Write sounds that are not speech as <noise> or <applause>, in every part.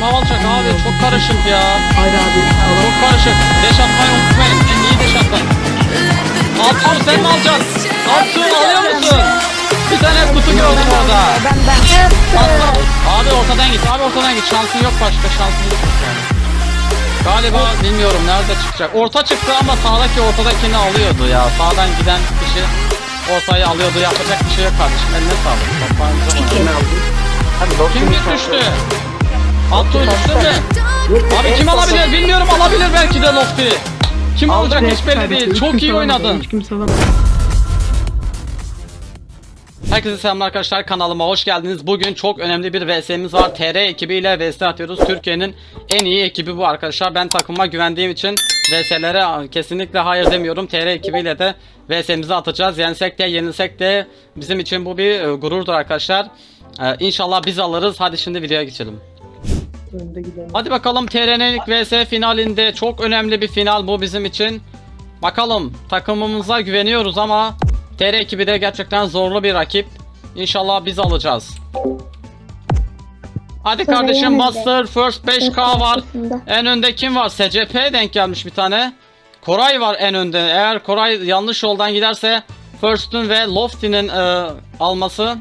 Hava alacak abi? Çok karışık ya. Haydi abi. Alalım. Çok karışık. Deş atmayı unutmayın. İyi deş atmayın. Altun sen mi alacaksın? Altun alıyor musun? Bir tane kutu gördüm orada. Ben ben. Atla. Abi ortadan git. Abi ortadan git. Şansın yok başka. Şansın yok yani. Galiba bilmiyorum nerede çıkacak. Orta çıktı ama sağdaki ortadakini alıyordu ya. Sağdan giden kişi ortayı alıyordu. Yapacak bir şey yok kardeşim. Eline sağlık. Toprağınıza Kim düştü? Altun düştü mü? Abi kim alabilir bilmiyorum alabilir belki de Lofty. Kim alacak hiç belli değil. Çok iyi oynadın. Herkese selamlar arkadaşlar kanalıma hoş geldiniz. Bugün çok önemli bir VS'miz var. TR ekibiyle VS atıyoruz. Türkiye'nin en iyi ekibi bu arkadaşlar. Ben takıma güvendiğim için VS'lere kesinlikle hayır demiyorum. TR ekibiyle de VS'mizi atacağız. Yensek de yenilsek de bizim için bu bir e, gururdur arkadaşlar. Ee, İnşallah biz alırız. Hadi şimdi videoya geçelim. Önde gidelim. Hadi bakalım TR'nin vs finalinde çok önemli bir final bu bizim için. Bakalım takımımıza güveniyoruz ama TR ekibi de gerçekten zorlu bir rakip. İnşallah biz alacağız. Hadi Sonra kardeşim. Master First 5K var. En önde kim var? SCP denk gelmiş bir tane. Koray var en önde. Eğer Koray yanlış yoldan giderse First'ün ve Lofty'nin e, alması.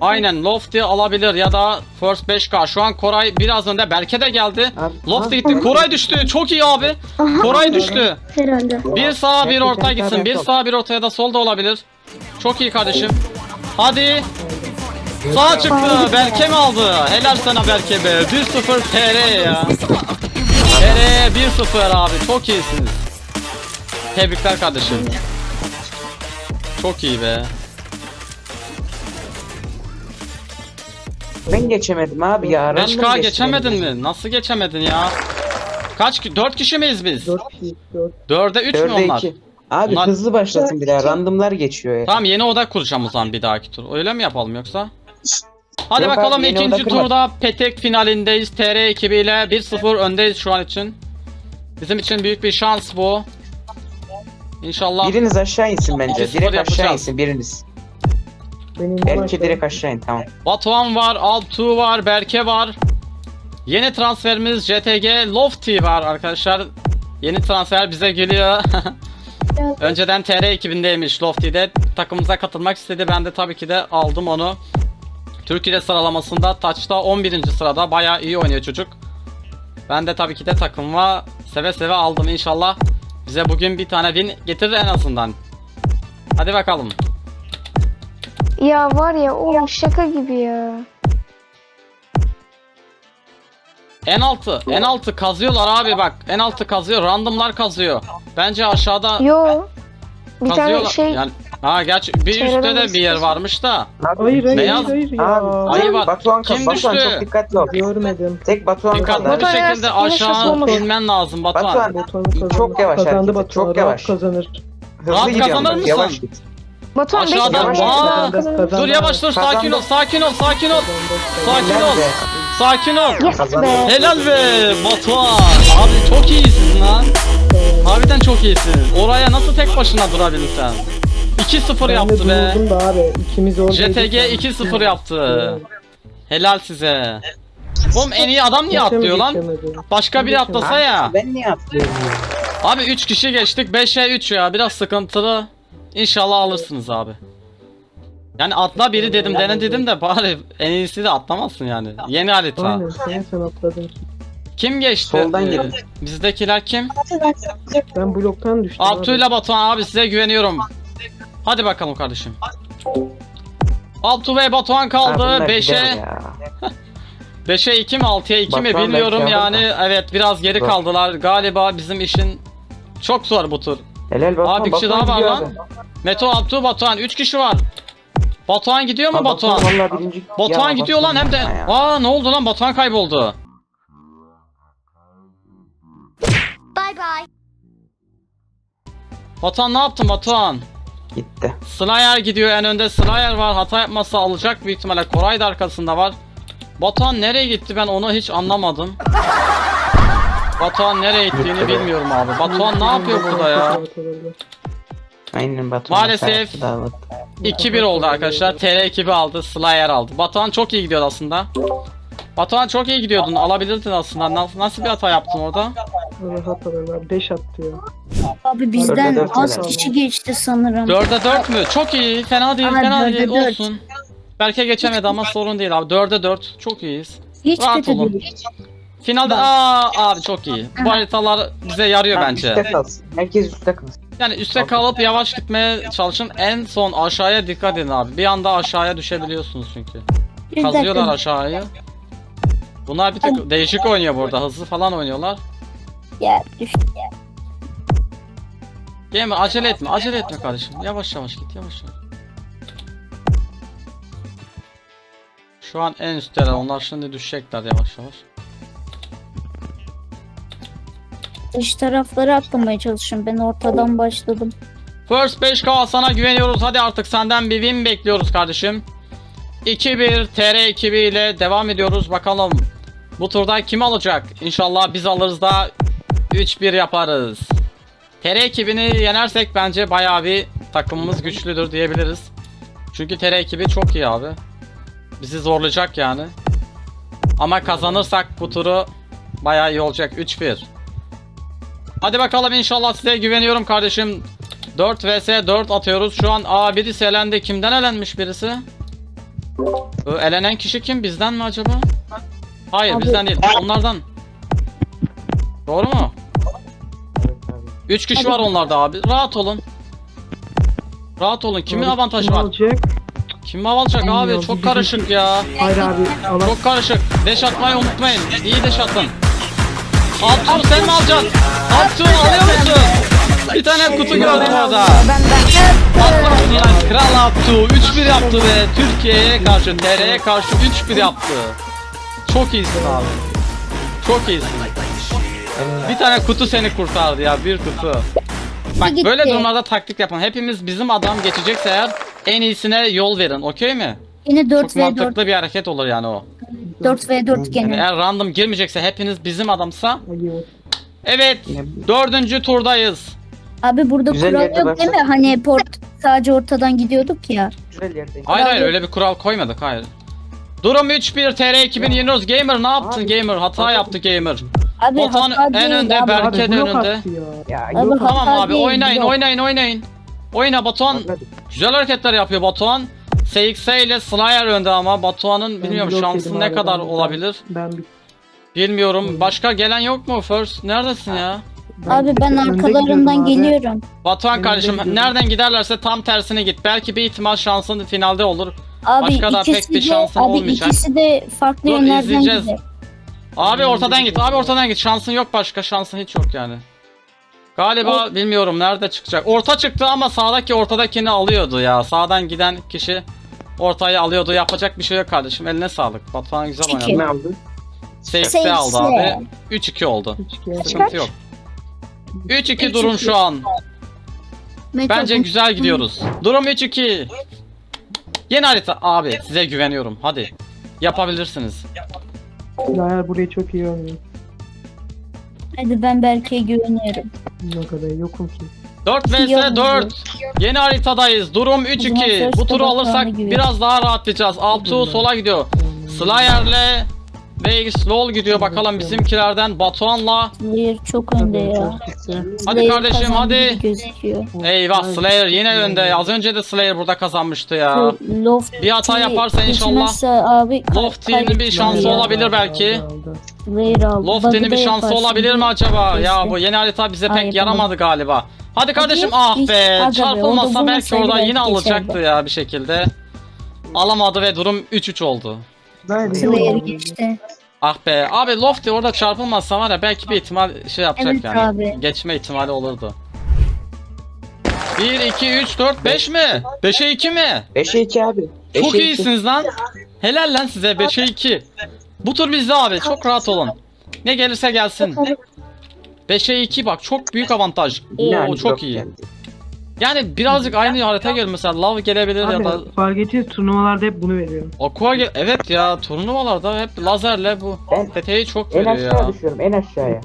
Aynen Lofty alabilir ya da First 5K. Şu an Koray biraz önde. Berke de geldi. Lofty gitti. Koray düştü. Çok iyi abi. Koray düştü. Herhalde. Bir sağa bir orta gitsin. sağ, Bir sağa bir ortaya da sol da olabilir. Çok iyi kardeşim. Hadi. Sağ çıktı. Berke mi aldı? Helal sana Berke be. 1-0 TR ya. TR 1-0 abi. Çok iyisiniz. Tebrikler kardeşim. Çok iyi be. Ben geçemedim abi ya. random 5K geçtim. geçemedin mi? Nasıl geçemedin ya? Kaç ki 4 kişi miyiz biz? 4 4 kişi. 4. 4'e 3 mü Dörde onlar? iki. Abi Onlar- hızlı başlasın bir daha. Randomlar geçiyor ya. Tamam yeni oda kuracağım o zaman bir dahaki tur. Öyle mi yapalım yoksa? Hadi Yok bakalım abi, yeni ikinci oda kurma. turda Petek finalindeyiz. TR ekibiyle 1-0 öndeyiz şu an için. Bizim için büyük bir şans bu. İnşallah Biriniz aşağı insin bence. Direkt aşağı yapacağız. insin biriniz. Benim Belki direkt aşağı in tamam. Batuhan var, Altu var, Berke var. Yeni transferimiz JTG Lofty var arkadaşlar. Yeni transfer bize geliyor. <laughs> Önceden TR ekibindeymiş Lofty'de. Takımımıza katılmak istedi. Ben de tabii ki de aldım onu. Türkiye sıralamasında Touch'ta 11. sırada. Bayağı iyi oynuyor çocuk. Ben de tabii ki de takımıma seve seve aldım inşallah. Bize bugün bir tane win getirir en azından. Hadi bakalım. Ya var ya oğlum şaka gibi ya. En altı, en altı kazıyorlar abi bak. En altı kazıyor, randomlar kazıyor. Bence aşağıda Yo. Bir tane kazıyorlar. şey Yani, ha gerçi bir Çevreden üstte de bir yer istiyorsun. varmış da. Hayır hayır Beyaz- hayır ya. Abi, Ayı var. Batuhan, Kim Batuhan düştü? çok dikkatli ol. Görmedim. Tek Batuhan Dikkatli kaldı. bir Batuhan şekilde şaşırtma aşağı inmen lazım Batuhan. Batuhan. Batuhan Çok kazandı. yavaş Kazandı hareket et, Batuhan. çok rahat yavaş. kazanır. Hızlı Rahat gidiyorum kazanır mısın? Yavaş git. Batuhan beş Aşağıdan yavaş aa, kazandı, kazanır. dur yavaş dur sakin ol sakin ol sakin ol sakin ol. Sakin ol Yes be. helal be Batuhan. Abi çok iyisin lan. Harbiden çok iyisin oraya nasıl tek başına durabildin sen? 2-0 Ben de yaptı be. durdum da abi. İkimiz oradaydık. JTG 2-0 yaptı. Helal size. Oğlum en iyi adam niye atlıyor lan? Başka biri atlasa ya. Ben niye atlıyorum ya? Abi 3 kişi geçtik. 5'e 3 ya. Biraz sıkıntılı. İnşallah alırsınız abi. Yani atla biri dedim dene dedim de bari en iyisi de atlamazsın yani. Yeni harita. Aynen sen sen atladın. Kim geçti? Soldan Ee, gelin. Bizdekiler kim? Ben bloktan düştüm abi. ile Batuhan abi size güveniyorum. Hadi bakalım kardeşim. Altu ve Batuhan Ha, kaldı. bunlar 5'e gider ya. <laughs> 5'e 2 mi 6'ya 2 mi Batuhan bilmiyorum belki yani. Evet biraz geri Zor. kaldılar. Galiba bizim işin çok zor bu tur. Helal Batuhan. Aa, bir kişi Batuhan daha var gidiyor lan. abi. Meto Altu Batuhan 3 kişi var. Batuhan gidiyor mu Aa, Batuhan? vallahi birinci- Batuhan Ya, gidiyor lan hem de. ya. Aa ne oldu lan Batuhan kayboldu. Bye bye. Batuhan ne yaptın Batuhan? Gitti. Slayer gidiyor en önde Slayer var hata yapmasa alacak büyük ihtimalle Koray da arkasında var. Batuhan nereye gitti ben onu hiç anlamadım. Batuhan nereye gittiğini bilmiyorum abi. Batuhan ne yapıyor burada ya? Aynen Batuhan. Maalesef. sayesinde dağıldı. 2-1 oldu arkadaşlar. TR ekibi aldı. Slayer aldı. Batuhan çok iyi gidiyordu aslında. Batuhan çok iyi gidiyordun. Alabilirdin aslında. Nasıl, nasıl bir hata yaptın orada? Rahat alın 5 attı ya. Abi bizden Dörde dört az herhalde. kişi geçti sanırım. 4'e 4 mü? Çok iyi. Fena değil. Fena dörde değil. dört. Olsun. Berke geçemedi ama sorun değil abi. 4'e 4. Çok iyiyiz. Hiç Rahat kötü olun. değil. Finalde aa abi çok iyi. Bu haritalar bize yarıyor Tamam, bence. Üstte kalsın. Herkes üstte kalsın. Yani üste kalıp yavaş gitmeye çalışın. En son aşağıya dikkat edin abi. Bir anda aşağıya düşebiliyorsunuz çünkü. Bir Kazıyorlar dakika. aşağıyı. Bunlar bir tık değişik oynuyor burada. Hızlı falan oynuyorlar. Ya düştü ya. Gamer acele etme. Acele etme kardeşim. Yavaş yavaş git. Yavaş yavaş. Şu an en üstteler. Onlar şimdi düşecekler yavaş yavaş. Dış tarafları atlamaya çalışıyorum. Ben ortadan başladım. First 5K sana güveniyoruz. Hadi artık senden bir win bekliyoruz kardeşim. 2-1 TR ekibiyle devam ediyoruz. Bakalım bu turda kim alacak? İnşallah biz alırız da 3-1 yaparız. TR ekibini yenersek bence bayağı bir takımımız güçlüdür diyebiliriz. Çünkü TR ekibi çok iyi abi. Bizi zorlayacak yani. Ama kazanırsak bu turu bayağı iyi olacak. 3-1. Hadi bakalım inşallah size güveniyorum kardeşim. 4 vs 4 atıyoruz. Şu an aa birisi elendi. Kimden elenmiş birisi? Ö, elenen kişi kim? Bizden mi acaba? Hayır Abi- bizden değil. Onlardan. Doğru mu? Evet abi. 3 kişi var onlarda abi. Rahat olun. Rahat olun. Kimin Abi, avantajı kim var? alacak? Kim alacak Bilmiyorum, abi? Çok karışık ya. Hayır abi. Çok karışık. Deş atmayı unutmayın. İyi deş atın. Altun sen mi alacaksın? Altun alıyor musun? Bir tane kutu gördüm orada. Atlarsın lan Kral Abdu 3-1 yaptı ve Türkiye'ye karşı TR'ye karşı 3-1 yaptı. Çok iyisin abi. Çok iyisin. Bir tane kutu seni kurtardı ya bir kutu. Bak Gitti. böyle durumlarda taktik yapın. Hepimiz bizim adam geçecekse eğer en iyisine yol verin okey mi? Yine 4 Çok v 4 mantıklı bir hareket olur yani o. 4 v 4 Yani gene. eğer random girmeyecekse hepiniz bizim adamsa. Evet dördüncü turdayız. Abi burada Güzel kural yerde yok değil mi? başladık. Hani port sadece ortadan gidiyorduk ya. güzel yerdeyim. Hayır hayır Abi- öyle bir kural koymadık hayır. Durum 3-1 TR 2000 yeniyoruz. Gamer ne yaptın Abi- Gamer? Hata yaptı Gamer. Abi hata en değil önde, abi. Berke Abi de önünde. ya. Abi, yok Tamam Hata abi değil, oynayın yok. oynayın oynayın. Oyna Batuhan. Güzel hareketler yapıyor Batuhan. SX ile Slayer önde ama Batuhan'ın bilmiyorum blok şansı yedim ne abi, kadar ben- olabilir. Ben bir Bilmiyorum. Başka gelen yok mu First? Neredesin ya? Abi ben önde arkalarından abi. geliyorum. Batuhan Benim kardeşim nereden giderlerse tam tersine git. Belki bir ihtimal şansın finalde olur. Abi Başka da pek ikisi bir de şansın abi olmayacak. ikisi de farklı Dur, yönlerden izleyeceğiz. gider. Abi ortadan git. Abi ortadan git. Şansın yok başka. Şansın hiç yok yani. Galiba bilmiyorum nerede çıkacak. Orta çıktı ama sağdaki ortadakini alıyordu ya. Sağdan giden kişi ortayı alıyordu. Yapacak bir şey yok kardeşim. Eline sağlık. Batuhan güzel oynadı. Ne aldı? SX'i aldı abi. 3-2 oldu. Sıkıntı yok. 3-2 durum şu an. Bence güzel gidiyoruz. Durum 3-2. Yeni harita abi size güveniyorum. Hadi. Yapabilirsiniz. Zahir burayı çok iyi oynuyor. Hadi ben Berke'ye güveniyorum. Ne kadar yokum ki. 4 vs Yok. 4. Yeni haritadayız. Durum 3-2. first Bu turu alırsak biraz daha rahatlayacağız. Altu sola gidiyor. Slayer'le ve Slow gidiyor. Bakalım bizimkilerden Batuhan'la. Slayer çok önde ya. Hadi Slayer kardeşim, hadi. Eyvah Slayer yine önde. Az önce de Slayer burada kazanmıştı ya. Bir hata yaparsa inşallah Lofty'nin bir şansı ya. olabilir belki. Lofty'nin bir şansı olabilir mi acaba? Ya bu yeni harita bize pek yaramadı galiba. Hadi kardeşim Hadi, ah hiç- be be, çarpılmasa orada belki oradan belki yine alacaktı geçerdi. ya bir şekilde. Alamadı ve durum 3-3 oldu. Slayer geçti. Ah be abi Lofty orada çarpılmazsa var ya belki bir ihtimal şey yapacak Evet yani. abi. Geçme ihtimali olurdu. 1, 2, 3, 4, 5 mi? 5'e 2 mi? 5'e 2 abi. Çok 5'e 2. iyisiniz lan. Helal lan size 5'e 2. Bu tur bizde abi çok rahat olun. Ne gelirse gelsin. 5'e 2 bak çok büyük avantaj. Oo aynı çok iyi. geldi. Yani birazcık aynı harita geliyor mesela lav gelebilir ya da Abi fark ettiniz turnuvalarda hep bunu veriyor. Aqua gel evet ya turnuvalarda hep lazerle bu Ben peteği çok en veriyor aşağı ya. düşüyorum en aşağıya.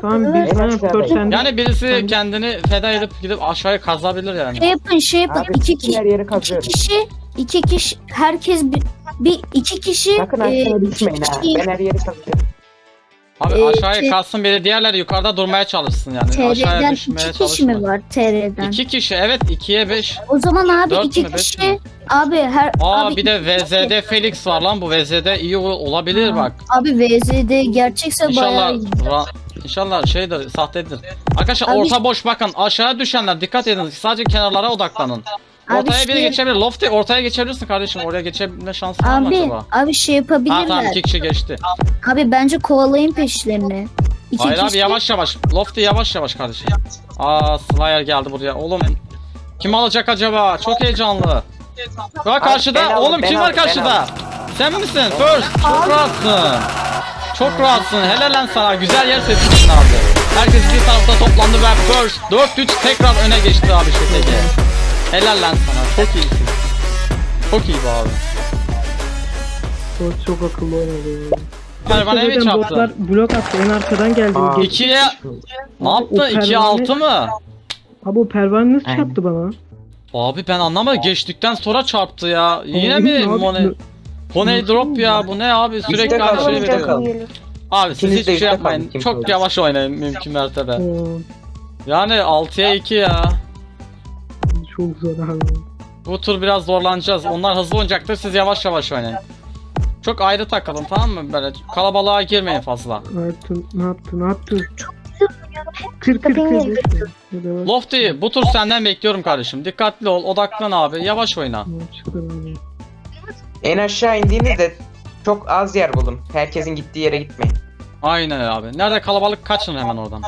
Tamam bir En tane Yani birisi kendini feda edip gidip aşağıya kazabilir yani. Şey yapın şey yapın. Abi iki kişi iki kişi iki kişi herkes bir, bir iki kişi Sakın e, aşağı düşmeyin ha. Ben her yeri kazıyorum. Abi Ee, aşağıya şey- kalsın biri diğerleri yukarıda durmaya çalışsın yani. Aşağıya TR'den düşmeye iki kişi mi çalışma. var TR'den? İki kişi evet ikiye beş. O zaman abi Dört iki mü, beş kişi mi? abi her Aa abi bir de. VZ'de Felix var lan bu VZ'de iyi ol- olabilir bak. Abi VZ'de gerçekse bayağı İnşallah iyi. ra- İnşallah şey de sahtedir. Arkadaşlar Abi- orta boş bakın aşağıya düşenler dikkat edin sadece kenarlara odaklanın. Abi Ortaya şey- biri geçebilir. Lofty ortaya geçebilirsin kardeşim. Oraya geçebilme şansın var mı Abi acaba? abi şey Ha yapabilirler. tamam iki kişi geçti. Abi bence kovalayın peşlerini. İki Hayır abi kişi yavaş yavaş. Lofty yavaş yavaş kardeşim. Aa Slayer geldi buraya. Oğlum kim alacak acaba? Çok heyecanlı. Bak karşıda. aldım, Oğlum kim var karşıda? Sen misin? First. Çok rahatsın. Çok rahatsın. Helal lan sana. Güzel yer seçmişsin abi. Herkes bir tarafta toplandı ve First 4-3 tekrar öne geçti abi şeteki. Helal lan sana. Çok iyisin. Çok iyi bu abi. Çok akıllı oynadı. Pervane mi Zaten çarptı? Botlar blok attı en arkadan geldi. Aa. İkiye ne yaptı? o 2-6 pervane- mı? Abi o pervane nasıl Aynen. çarptı bana? Abi ben anlamadım. Geçtikten sonra çarptı ya. Yine Abi, mi abi, Money? Money drop ya. Bu ne abi? Sürekli aynı şeyi veriyor. Abi siz İkiniz de hiçbir şey işte yapmayın. kim Çok yavaş oynayın mümkün mertebe. Yani 6'ya 2 ya. Çok zor abi. Bu tur biraz zorlanacağız. Onlar hızlı oynayacaktır. Siz yavaş yavaş oynayın. Çok ayrı takılın tamam mı? Böyle kalabalığa girmeyin fazla. Ne yaptın? Ne yaptın? Ne yaptın? Kır kır kır. Lofty bu tur senden bekliyorum kardeşim. Dikkatli ol, odaklan abi. Yavaş oyna. En aşağı indiğinizde çok az yer bulun. Herkesin gittiği yere gitmeyin. Aynen abi. Nerede kalabalık kaçın hemen oradan.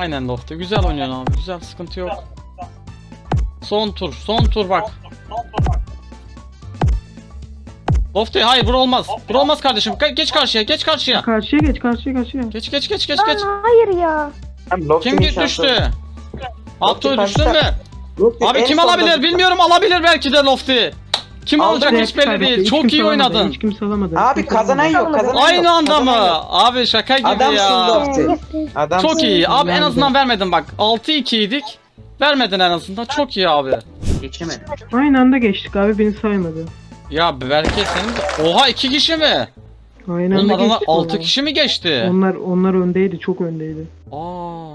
Aynen Lofty. Güzel oynuyorsun abi. Güzel sıkıntı yok. Son tur. Son tur bak. Lofty hayır bura olmaz. Bura olmaz kardeşim. Ge- Geç karşıya. Geç karşıya. Karşıya geç karşıya karşıya. Geç geç geç geç geç. Hayır ya. Lofty'nin Kim şansı- düştü? Abdü Lofty düştün karşıda. mü? Lofty Abi en kim sonda alabilir bilmiyorum alabilir belki de Lofty. Kim Aldı, alacak hiç belli değil. Çok iyi oynadın. Hiç kimse alamadı. Abi kazanan yok kazanan yok. Aynı anda kazanan mı? yok. Abi şaka gibi Adamsın ya. Lofty. Adamsın. Çok iyi. Abi en azından vermedin bak. 6-2 idik. Vermedin en azından. Çok iyi abi. Geçemedim. Aynı anda geçtik abi beni saymadı. Ya belki senin. Oha 2 kişi mi? Aynı Oğlum anda adamlar geçtik. 6 vallahi. kişi mi geçti? Onlar onlar öndeydi, çok öndeydi. Aa.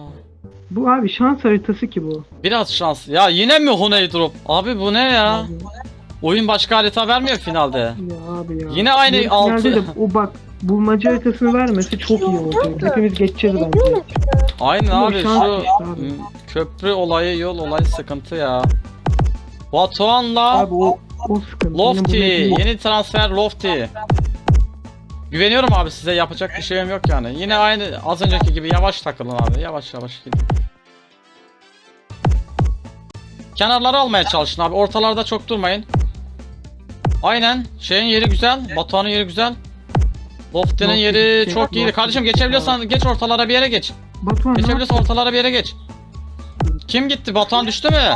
Bu abi şans haritası ki bu. Biraz şans. Ya yine mi Honey Drop? Abi bu ne ya? Oyun başka harita vermiyor finalde. Ya abi ya. Yine aynı Yarı altı- finalde de o bak bulmaca haritasını vermesi çok iyi olacak. Hepimiz geçeceğiz bence. Aynen Bu abi şans şu işte abi. köprü olayı yol olayı sıkıntı ya. Batuhan'la Abi o o sıkıntı. Yine Lofty bu yeni transfer Lofty. Güveniyorum abi size yapacak bir şeyim yok yani. Yine aynı az önceki gibi yavaş takılın abi yavaş yavaş gidin. Kenarları almaya çalışın abi ortalarda çok durmayın. Aynen şeyin yeri güzel Batuhan'ın yeri güzel. Lofty'nin Lofty yeri gitti. çok iyiydi. Kardeşim geçebiliyorsan geç ortalara bir yere geç. Batuhan Geçebiliyorsan ortalara bir yere geç. Kim gitti? Batuhan düştü mü?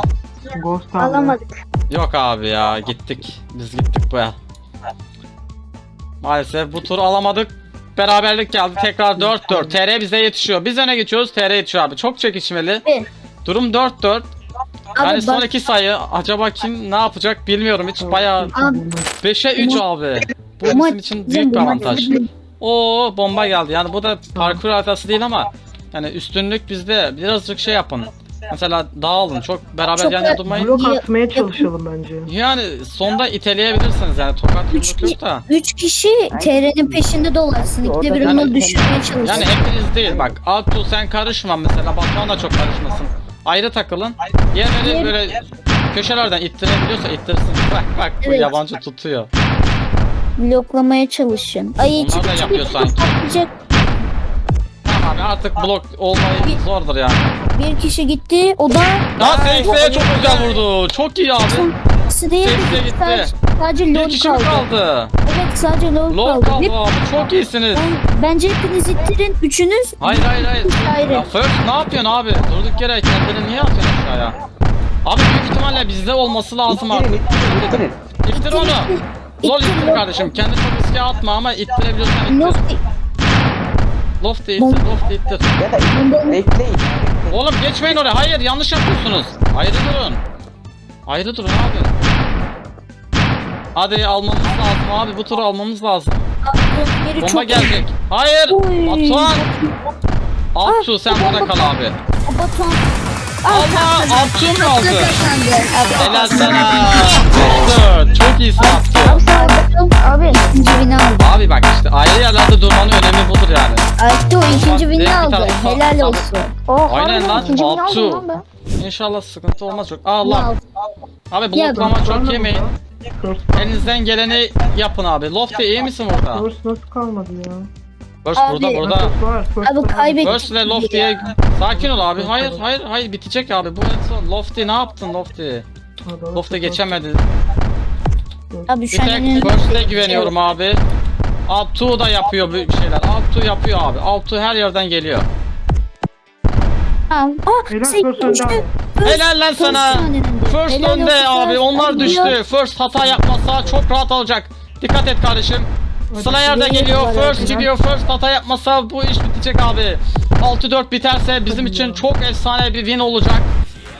Ghost abi. Alamadık. Yok abi ya gittik. Biz gittik bu ya. Maalesef bu tur alamadık. Beraberlik geldi. Tekrar 4-4. TR bize yetişiyor. Biz öne geçiyoruz. TR yetişiyor abi. Çok çekişmeli. Evet. Durum 4-4. Yani Abi son bak iki sayı acaba kim ne yapacak bilmiyorum hiç baya Abi. 5'e 3 abi. Bu Ama- bizim için büyük bir avantaj. Oo bomba geldi. Yani bu da parkur haritası değil ama yani üstünlük bizde. Birazcık şey yapın. Mesela dağılın. Çok beraber Çok yan yana durmayın. Blok Ya- atmaya çalışalım bence. Yani sonda iteleyebilirsiniz yani tokat Üç yumruk yok da. üç kişi TR'nin peşinde dolaşsın. İkide bir Orada- onu Yani- düşürmeye çalışsın. Yani hepiniz değil bak Altu sen karışma mesela Batuhan da çok karışmasın. Ayrı takılın. Diğerleri Diğer- böyle köşelerden ittirebiliyorsa ittirsin. Bak bak bu Evet. yabancı tutuyor. Bloklamaya çalışın. Ay Onlar da yapıyor sanki. patlayacak. Tamam abi artık blok olmayı zordur yani. Bir kişi gitti. O da Ya Seyfi'ye çok güzel vurdu. Çok iyi abi. İkisi değil. Seyfi'ye gitti. Sadece, sadece Bir kişi mi kaldı. kaldı? Evet sadece low, Low kaldı. kaldı abi. Çok iyisiniz. Ben, bence hepiniz ittirin. Üçünüz Hayır hayır hayır. ayrı. Ya First ne yapıyorsun abi? Durduk yere kendini niye atıyorsun aşağıya? Abi büyük ihtimalle bizde olması lazım artık. İttirin, ittirin, ittirin. İttir onu. Lol İttir, ittir kardeşim. Kendi çok riske atma ama ittirebiliyorsan ittir. Low Loft ittir, loft ittir. Ya da ittirin, bekleyin. Oğlum geçmeyin oraya. Hayır yanlış yapıyorsunuz. Ayrı durun. Ayrı durun abi. Hadi almamız lazım abi. Bu turu almamız lazım. yeri Bomba çok gelecek. Hayır. Oy. Batuhan. Altu sen burada kal abi. Batuhan. Allah Altu mu aldı? kazandı. Helal sana. Dört. Çok iyisin Altu. Abi Abi ikinci win'i aldı. Abi bak işte ayrı yerlerde durmanın önemi budur yani. O ikinci win'i bir aldı. tarafa- Helal olsun. Aynen lan Altu. İnşallah sıkıntı olmaz çok. Allah. Abi Ya, bloklama çok yemeyin. Elinizden geleni yapın abi. Lofty iyi misin burada? first nasıl kalmadı ya? Abi. burada burada. Var. Abi var. kaybettik. First ile Lofty'ye sakin ol abi. Hayır hayır hayır bitecek abi. Bu en son. Lofty ne yaptın Lofty? Hadi, Lofty hadi, geçemedi. Abi Bir şu an tek en- First'e güveniyorum abi. Altu da yapıyor bir şeyler. Altu yapıyor abi. Altu her yerden geliyor. Tamam. Aa, Helal, düştü. Helal lan sana. First Helal önde olsun abi. Onlar düştü. First hata yapmazsa çok rahat alacak. Dikkat et kardeşim. Slayer de geliyor. First gidiyor. First hata yapmasa bu iş bitecek abi. 6-4 biterse bizim için çok efsane bir win olacak.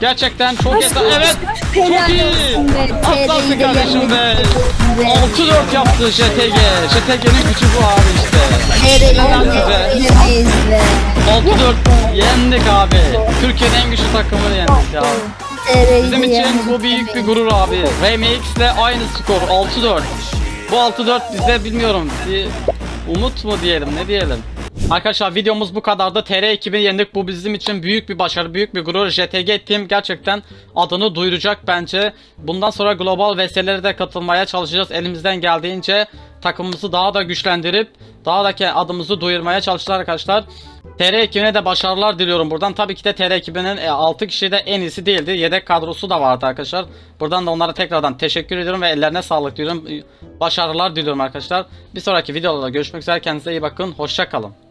Gerçekten çok efsane. Evet. Çok iyi. de kardeşim be. yendik. 6-4 yaptı JTG. JTG'nin gücü bu abi işte. Helal size. Yemeyiz be. 6-4 yendik abi. Türkiye'nin en güçlü takımını yendik ya. Bizim için bu büyük bir gurur abi. RMX ile aynı skor 6-4. Bu 6-4 bize bilmiyorum bir umut mu diyelim ne diyelim. Arkadaşlar videomuz bu kadardı. TR ekibini yendik. Bu bizim için büyük bir başarı, büyük bir gurur. JTG Team gerçekten adını duyuracak bence. Bundan sonra global VS'lere de katılmaya çalışacağız. Elimizden geldiğince takımımızı daha da güçlendirip daha da adımızı duyurmaya çalışacağız arkadaşlar. TR ekibine de başarılar diliyorum buradan. Tabii ki de TR ekibinin 6 kişi de en iyisi değildi. Yedek kadrosu da vardı arkadaşlar. Buradan da onlara tekrardan teşekkür ediyorum ve ellerine sağlık diyorum. Başarılar diliyorum arkadaşlar. Bir sonraki videolarda görüşmek üzere. Kendinize iyi bakın. Hoşça kalın.